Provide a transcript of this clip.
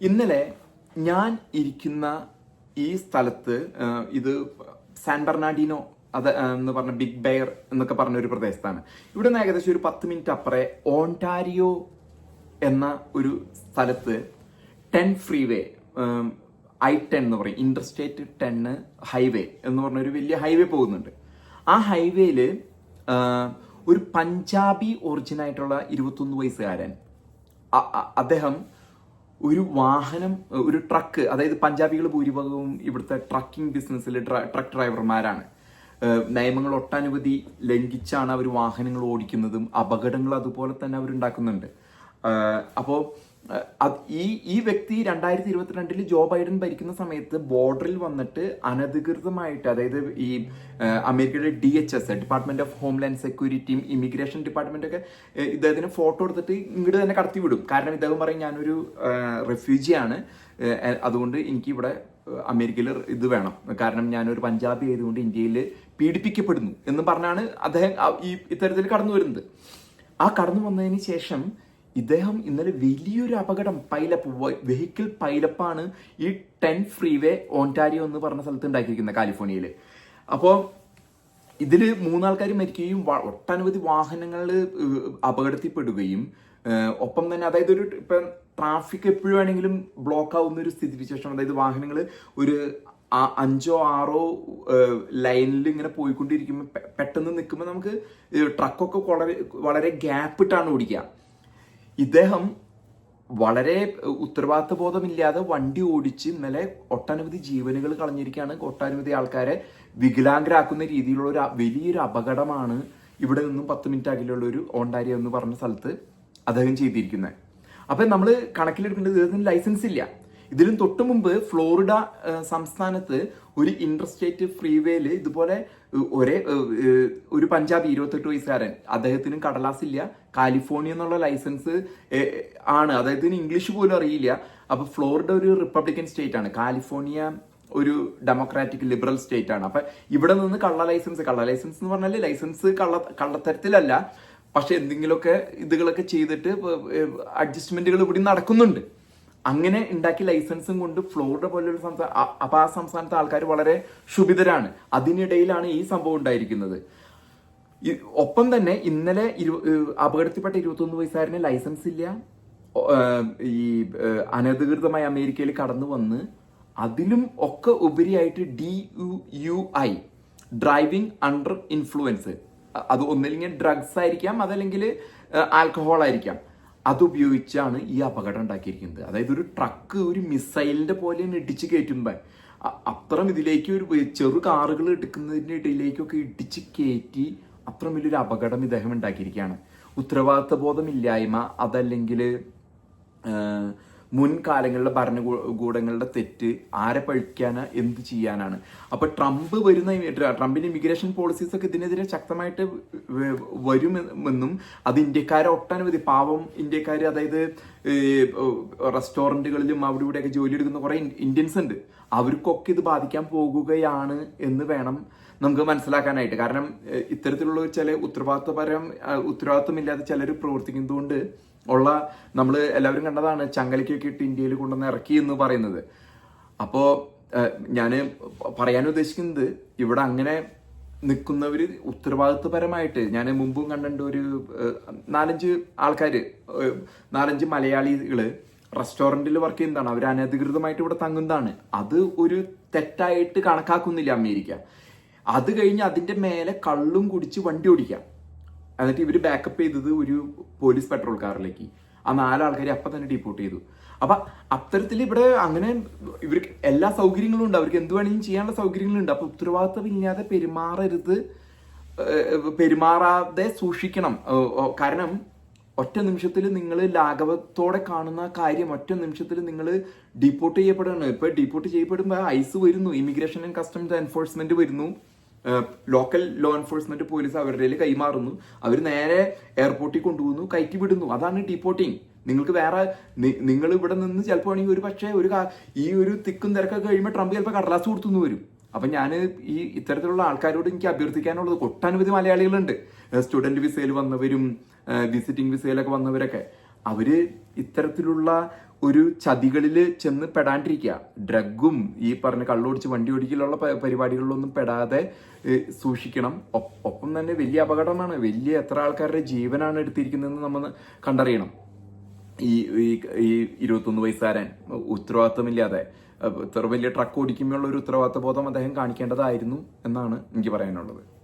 ഇന്നലെ ഞാൻ ഇരിക്കുന്ന ഈ സ്ഥലത്ത് ഇത് സാൻ ബെർണാഡിനോ അത് എന്ന് പറഞ്ഞ ബിഗ് ബെയർ എന്നൊക്കെ പറഞ്ഞ ഒരു പ്രദേശത്താണ്. ഇവിടെ നിന്ന് ഏകദേശം ഒരു പത്ത് മിനിറ്റ് അപ്പുറേ ഓണ്ടാരിയോ എന്ന ഒരു സ്ഥലത്ത് ടെൻ ഫ്രീവേ ഐ ടെൻ എന്ന് പറയും ഇന്റർസ്റ്റേറ്റ് ടെന്ന് ഹൈവേ എന്ന് പറഞ്ഞ ഒരു വലിയ ഹൈവേ പോകുന്നുണ്ട്. ആ ഹൈവേയിൽ ഒരു പഞ്ചാബി ഒറിജിനായിട്ടുള്ള ഇരുപത്തൊന്ന് വയസ്സുകാരൻ അദ്ദേഹം ഒരു വാഹനം ഒരു ട്രക്ക് അതായത് പഞ്ചാബികൾ ഭൂരിഭാഗവും ഇവിടുത്തെ ട്രക്കിംഗ് ബിസിനസ്സിൽ ട്രക്ക് ഡ്രൈവർമാരാണ് നിയമങ്ങൾ ഒട്ടനവധി ലംഘിച്ചാണ് അവർ വാഹനങ്ങൾ ഓടിക്കുന്നതും അപകടങ്ങൾ അതുപോലെ തന്നെ അവരുണ്ടാക്കുന്നുണ്ട്. അപ്പോൾ ഈ ഈ വ്യക്തി രണ്ടായിരത്തി ഇരുപത്തിരണ്ടിൽ ജോ ബൈഡൻ ഭരിക്കുന്ന സമയത്ത് ബോർഡറിൽ വന്നിട്ട് അനധികൃതമായിട്ട് അതായത് ഈ അമേരിക്കയുടെ D H S department of homeland സെക്യൂരിറ്റിയും immigration department ഒക്കെ ഇദ്ദേഹത്തിന് ഫോട്ടോ എടുത്തിട്ട് ഇങ്ങോട്ട് തന്നെ കടത്തി വിടും. കാരണം ഇദ്ദേഹം പറയും ഞാനൊരു റെഫ്യൂജിയാണ് അതുകൊണ്ട് എനിക്ക് ഇവിടെ അമേരിക്കയിൽ ഇത് വേണം. കാരണം ഞാനൊരു പഞ്ചാബി ആയതുകൊണ്ട് ഇന്ത്യയിൽ പീഡിപ്പിക്കപ്പെടുന്നു. എന്ന് പറഞ്ഞാണ് അദ്ദേഹം ഈ ഇത്തരത്തിൽ കടന്നു വരുന്നത് ആ കടന്നു വന്നതിന് ശേഷം ഇദ്ദേഹം ഇന്നലെ വലിയൊരു അപകടം പൈലപ്പ് വെഹിക്കിൾ പൈലപ്പാണ് ഈ ടെൻ ഫ്രീവേ ഓണ്ടാരിയോ എന്ന് പറഞ്ഞ സ്ഥലത്ത് ഉണ്ടാക്കിയിരിക്കുന്നത് കാലിഫോർണിയയിൽ അപ്പോൾ ഇതിൽ മൂന്നാൾക്കാർ മരിക്കുകയും ഒട്ടനവധി വാഹനങ്ങൾ അപകടത്തിൽപ്പെടുകയും ഒപ്പം തന്നെ അതായത് ഒരു ഇപ്പം ട്രാഫിക് എപ്പോഴും ആണെങ്കിലും ബ്ലോക്ക് ആവുന്ന ഒരു സ്ഥിതി വിശേഷം അതായത് വാഹനങ്ങൾ ഒരു അഞ്ചോ ആറോ ലൈനിൽ ഇങ്ങനെ പോയിക്കൊണ്ടിരിക്കുമ്പോൾ പെട്ടെന്ന് നിൽക്കുമ്പോൾ നമുക്ക് ട്രക്കൊക്കെ വളരെ വളരെ ഗ്യാപ്പ് ഇട്ടാണ് ഓടിക്കുക. ഇദ്ദേഹം വളരെ ഉത്തരവാദിത്ത ബോധമില്ലാതെ വണ്ടി ഓടിച്ച് ഇന്നലെ ഒട്ടനവധി ജീവനുകൾ കളഞ്ഞിരിക്കുകയാണ് ഒട്ടനവധി ആൾക്കാരെ വികലാംഗരാക്കുന്ന രീതിയിലുള്ള ഒരു വലിയൊരു അപകടമാണ് ഇവിടെ നിന്നും പത്ത് മിനിറ്റ് അകലെയുള്ള ഒരു ഓണ്ടാരി എന്ന് പറഞ്ഞ സ്ഥലത്ത് അദ്ദേഹം ചെയ്തിരിക്കുന്നത്. അപ്പൊ നമ്മൾ കണക്കിലെടുക്കേണ്ടത് ഇദ്ദേഹത്തിന് ലൈസൻസ് ഇല്ല. ഇതിലും തൊട്ട് മുമ്പ് ഫ്ലോറിഡ സംസ്ഥാനത്ത് ഒരു ഇൻട്രസ്റ്റേറ്റ് ഫ്രീവേയിൽ ഇതുപോലെ ഒരേ ഒരു പഞ്ചാബി ഇരുപത്തെട്ട് വയസ്സുകാരൻ അദ്ദേഹത്തിനും കടലാസ് ഇല്ല കാലിഫോർണിയ എന്നുള്ള ലൈസൻസ് ആണ്. അദ്ദേഹത്തിന് ഇംഗ്ലീഷ് പോലും അറിയില്ല. അപ്പൊ ഫ്ലോറിഡ ഒരു റിപ്പബ്ലിക്കൻ സ്റ്റേറ്റ് ആണ് കാലിഫോർണിയ ഒരു ഡെമോക്രാറ്റിക് ലിബറൽ സ്റ്റേറ്റ് ആണ് അപ്പൊ ഇവിടെ നിന്ന് കള്ള ലൈസൻസ് കള്ള ലൈസൻസ് എന്ന് പറഞ്ഞാൽ ലൈസൻസ് കള്ള കള്ളത്തരത്തിലല്ല. പക്ഷെ എന്തെങ്കിലുമൊക്കെ ഇതുകളൊക്കെ ചെയ്തിട്ട് അഡ്ജസ്റ്റ്മെന്റുകൾ ഇവിടെ നടക്കുന്നുണ്ട്. അങ്ങനെ ഉണ്ടാക്കി ലൈസൻസും കൊണ്ട് ഫ്ലോറിഡ പോലുള്ള സംസ്ഥാന അപ്പോൾ അപ്പൊ ആ സംസ്ഥാനത്തെ ആൾക്കാർ വളരെ ക്ഷുഭിതരാണ്. അതിനിടയിലാണ് ഈ സംഭവം ഉണ്ടായിരിക്കുന്നത്. ഒപ്പം തന്നെ ഇന്നലെ ഇരു- അപകടത്തിൽപ്പെട്ട ഇരുപത്തൊന്ന് വയസ്സുകാരന് ലൈസൻസ് ഇല്ല. ഈ അനധികൃതമായി അമേരിക്കയിൽ കടന്നു വന്ന് അതിലും ഒക്കെ ഉപരിയായിട്ട് D U U I driving under influence. അത് ഒന്നില്ലെങ്കിൽ ഡ്രഗ്സ് ആയിരിക്കാം അതല്ലെങ്കിൽ ആൽക്കഹോൾ ആയിരിക്കാം. അത് ഉപയോഗിച്ചാണ് ഈ അപകടം ഉണ്ടാക്കിയിരിക്കുന്നത്. അതായത് ഒരു ട്രക്ക് ഒരു മിസൈലിന്റെ പോലെയാണ് ഇടിച്ച് കയറ്റുമ്പോൾ അപ്പുറം ഇതിലേക്ക് ഒരു ചെറു കാറുകൾ എടുക്കുന്നതിന്റെ ഇടയിലേക്കൊക്കെ ഇടിച്ച് കയറ്റി അത്രയും വലിയൊരു അപകടം ഇദ്ദേഹം ഉണ്ടാക്കിയിരിക്കുകയാണ്. ഉത്തരവാദിത്വ ബോധമില്ലായ്മ അതല്ലെങ്കിൽ മുൻകാലങ്ങളിലെ ഭരണകൂടങ്ങളുടെ തെറ്റ് ആരെ പഴിക്കാന് എന്ത് ചെയ്യാനാണ്? അപ്പൊ ട്രംപ് വരുന്ന ട്രംപിന്റെ ഇമിഗ്രേഷൻ പോളിസീസ് ഒക്കെ ഇതിനെതിരെ ശക്തമായിട്ട് വരുമെന്നും അത് ഇന്ത്യക്കാരെ ഒട്ടനവധി പാവം ഇന്ത്യക്കാർ അതായത് റെസ്റ്റോറന്റുകളിലും അവിടെ ഇവിടെയൊക്കെ ജോലി എടുക്കുന്ന കുറെ ഇന്ത്യൻസ് ഉണ്ട്. അവർക്കൊക്കെ ഇത് ബാധിക്കാൻ പോകുകയാണ് എന്ന് വേണം നമുക്ക് മനസ്സിലാക്കാനായിട്ട്. കാരണം ഇത്തരത്തിലുള്ള ചില ഉത്തരവാദിത്വപരം ഉത്തരവാദിത്വമില്ലാതെ ചിലർ പ്രവർത്തിക്കുന്നതുകൊണ്ട് ഉള്ള നമ്മൾ എല്ലാവരും കണ്ടതാണ് ചങ്ങലയ്ക്കൊക്കെ ഇട്ട് ഇന്ത്യയിൽ കൊണ്ടുവന്ന് ഇറക്കി എന്ന് പറയുന്നത്. അപ്പോൾ ഞാൻ പറയാൻ ഉദ്ദേശിക്കുന്നത് ഇവിടെ അങ്ങനെ നിൽക്കുന്നവർ ഉത്തരവാദിത്വപരമായിട്ട് ഞാൻ മുമ്പും കണ്ടിട്ടുണ്ട് ഒരു നാലഞ്ച് ആൾക്കാർ നാലഞ്ച് മലയാളികൾ റെസ്റ്റോറന്റിൽ വർക്ക് ചെയ്യുന്നതാണ്. അവർ അനധികൃതമായിട്ട് ഇവിടെ തങ്ങുന്നതാണ്. അത് ഒരു തെറ്റായിട്ട് കണക്കാക്കുന്നില്ല അമേരിക്ക. അത് കഴിഞ്ഞ് അതിന്റെ മേലെ കള്ളും കുടിച്ച് വണ്ടി ഓടിക്കാം. എന്നിട്ട് ഇവർ ബാക്കപ്പ് ചെയ്തത് ഒരു പോലീസ് പെട്രോൾ കാറിലേക്ക് ആ നാലാൾക്കാരെ അപ്പം തന്നെ ഡീപ്പോർട്ട് ചെയ്തു. അപ്പൊ അത്തരത്തിൽ ഇവിടെ അങ്ങനെ ഇവർക്ക് എല്ലാ സൗകര്യങ്ങളും ഉണ്ട്. അവർക്ക് എന്ത് വേണമെങ്കിലും ചെയ്യാനുള്ള സൗകര്യങ്ങളുണ്ട് അപ്പൊ ഉത്തരവാദിത്തമില്ലാതെ പെരുമാറരുത് പെരുമാറാതെ സൂക്ഷിക്കണം. കാരണം ഒറ്റ നിമിഷത്തിൽ നിങ്ങൾ ലാഘവത്തോടെ കാണുന്ന കാര്യം ഒറ്റ നിമിഷത്തിൽ നിങ്ങൾ ഡീപ്പോർട്ട് ചെയ്യപ്പെടുകയാണ് ഇപ്പൊ ഡീപ്പോർട്ട് ചെയ്യപ്പെടുമ്പോൾ ഐസ് വരുന്നു. ഇമിഗ്രേഷൻ ആൻഡ് കസ്റ്റംസ് എൻഫോഴ്സ്മെന്റ് വരുന്നു. ലോക്കൽ ലോ എൻഫോഴ്സ്മെന്റ് പോലീസ് അവരുടെ കൈമാറുന്നു. അവർ നേരെ എയർപോർട്ടിൽ കൊണ്ടുപോകുന്നു കയറ്റി വിടുന്നു. അതാണ് ഡീപ്പോർട്ടിങ് നിങ്ങൾക്ക് വേറെ നിങ്ങൾ ഇവിടെ നിന്ന് ചിലപ്പോൾ ആണെങ്കിൽ ഒരു പക്ഷേ ഒരു ഈ ഒരു തിക്കും തിരക്കൊക്കെ കഴിയുമ്പോൾ ട്രംപ് ചിലപ്പോൾ കടലാസ് കൊടുത്തുനിന്ന് വരും. അപ്പം ഞാൻ ഈ ഇത്തരത്തിലുള്ള ആൾക്കാരോട് എനിക്ക് അഭ്യർത്ഥിക്കാനുള്ളത് ഒട്ടനവധി മലയാളികളുണ്ട്. സ്റ്റുഡന്റ് വിസയിൽ വന്നവരും വിസിറ്റിംഗ് വിസയിലൊക്കെ വന്നവരൊക്കെ. അവർ ഇത്തരത്തിലുള്ള ഒരു ചതികളിൽ ചെന്ന് പെടാണ്ടിരിക്കുക. ഡ്രഗും ഈ പറഞ്ഞ കള്ളോടിച്ച് വണ്ടി ഓടിക്കലുള്ള പരിപാടികളിലൊന്നും പെടാതെ സൂക്ഷിക്കണം. ഒപ്പം തന്നെ വലിയ അപകടമാണ്. വലിയ എത്ര ആൾക്കാരുടെ ജീവനാണ് എടുത്തിരിക്കുന്നതെന്ന് നമ്മൾ കണ്ടറിയണം. ഈ ഈ- ഇരുപത്തൊന്ന് വയസ്സുകാരൻ ഉത്തരവാദിത്തമില്ലാതെ ഇത്ര വലിയ ട്രക്ക് ഓടിക്കുമ്പോഴുള്ള ഒരു ഉത്തരവാദിത്ത ബോധം അദ്ദേഹം കാണിക്കേണ്ടതായിരുന്നു എന്നാണ് എനിക്ക് പറയാനുള്ളത്.